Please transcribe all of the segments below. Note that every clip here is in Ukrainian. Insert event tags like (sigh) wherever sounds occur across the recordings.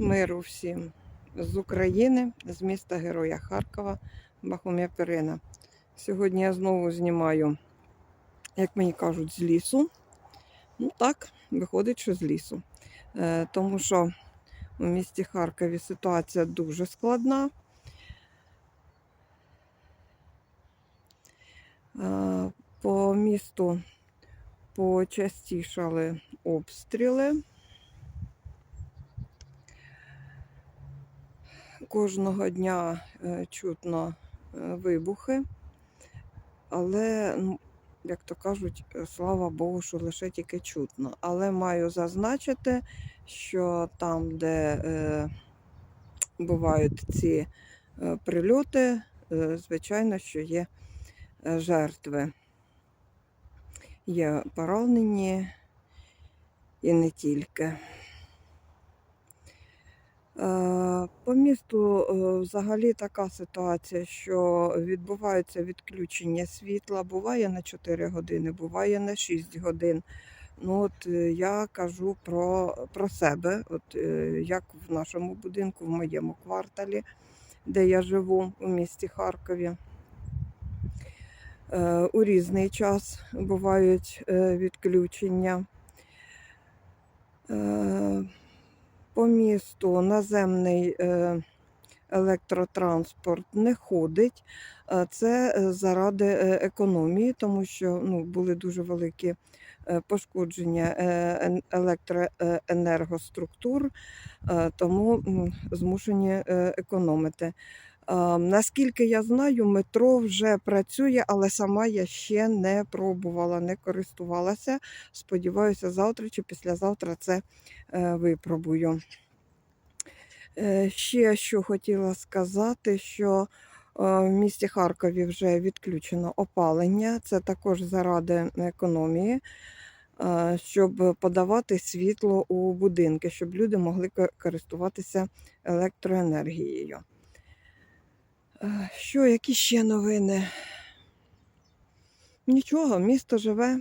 Миру всім з України, з міста Героя Харкова, Бахумя Перина. Сьогодні я знову знімаю, як мені кажуть, з лісу. Ну так, виходить, що з лісу. Е, тому що у місті Харкові ситуація дуже складна. Е, по місту почастішали обстріли. Кожного дня е, чутно е, вибухи, але, як то кажуть, е, слава Богу, що лише тільки чутно. Але маю зазначити, що там, де бувають ці прильоти, звичайно, що є жертви. Є поранені і не тільки. Е, По місту е, взагалі така ситуація, що відбувається відключення світла. Буває на 4 години, буває на 6 годин. Ну от е, я кажу про, про себе, от як в нашому будинку, в моєму кварталі, де я живу у місті Харкові. У різний час бувають відключення. По місту наземний е, електротранспорт не ходить. Це е, заради е, економії, тому що ну, були дуже великі пошкодження електроенергоструктур, тому змушені економити. Е, Наскільки я знаю, метро вже працює, але сама я ще не пробувала, не користувалася. Сподіваюся, завтра чи післязавтра це е, випробую. Е, Ще що хотіла сказати, що е, в місті Харкові вже відключено опалення. Це також заради економії, щоб подавати світло у будинки, щоб люди могли користуватися електроенергією. Що, які ще новини? Нічого, місто живе,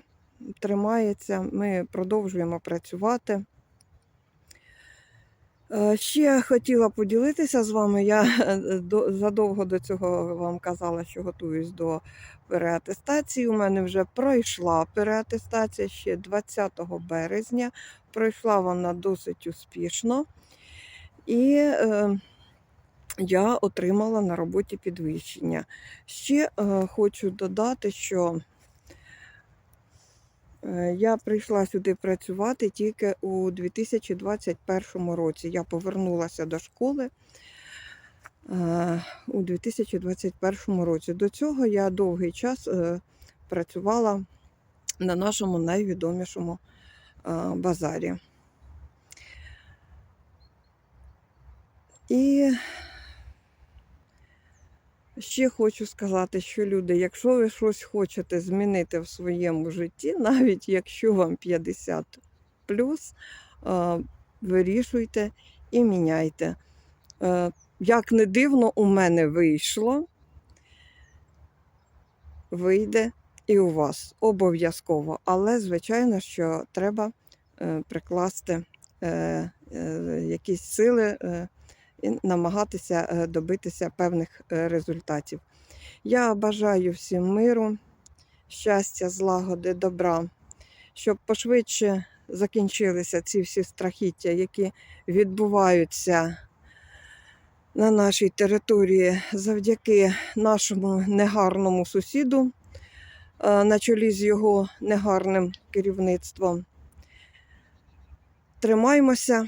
тримається, ми продовжуємо працювати. Е, Ще хотіла поділитися з вами. Я е, задовго до цього вам казала, що готуюсь до переатестації. У мене вже пройшла переатестація ще 20 березня. Пройшла вона досить успішно. І е, я отримала на роботі підвищення. Ще е, хочу додати, що Е, Я прийшла сюди працювати тільки у 2021 році. Я повернулася до школи е, у 2021 році. До цього я довгий час е, працювала на нашому найвідомішому базарі. І Ще хочу сказати, що люди, якщо ви щось хочете змінити в своєму житті, (laughs) навіть якщо вам 50 плюс, вирішуйте і міняйте. Е, Як не дивно, у мене вийшло, вийде і у вас обов'язково. Але, звичайно, що треба е, прикласти е, якісь сили. І намагатися е, добитися певних е, результатів. Я бажаю всім миру, щастя, злагоди, добра, щоб пошвидше закінчилися ці всі страхіття, які відбуваються на нашій території завдяки нашому негарному сусіду е, на чолі з його негарним керівництвом. Тримаймося,